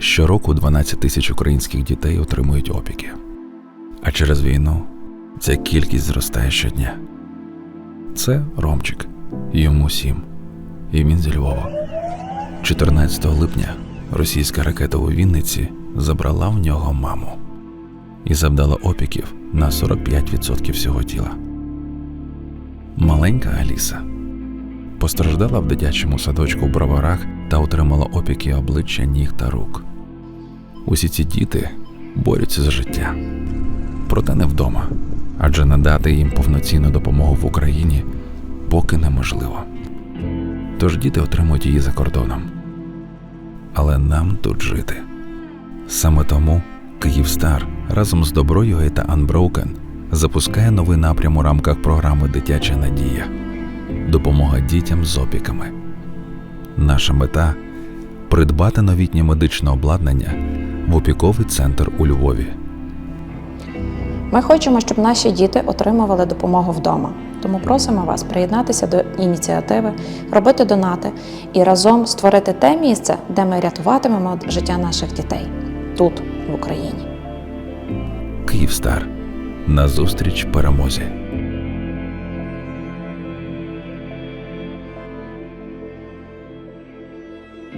Щороку 12 тисяч українських дітей отримують опіки. А через війну ця кількість зростає щодня. Це Ромчик, йому сім, і він зі Львова. 14 липня російська ракета у Вінниці забрала в нього маму і завдала опіків на 45% всього тіла. Маленька Аліса постраждала в дитячому садочку в броварах та отримала опіки обличчя, ніг та рук. Усі ці діти борються за життя, проте не вдома, адже надати їм повноцінну допомогу в Україні поки неможливо. Тож діти отримують її за кордоном. Але нам тут жити. Саме тому Київстар разом з Доброю та Unbroken запускає новий напрям у рамках програми Дитяча надія допомога дітям з опіками. Наша мета придбати новітнє медичне обладнання в опіковий центр у Львові. Ми хочемо, щоб наші діти отримували допомогу вдома. Тому просимо вас приєднатися до ініціативи, робити донати і разом створити те місце, де ми рятуватимемо життя наших дітей тут, в Україні. Київстар. Назустріч перемозі.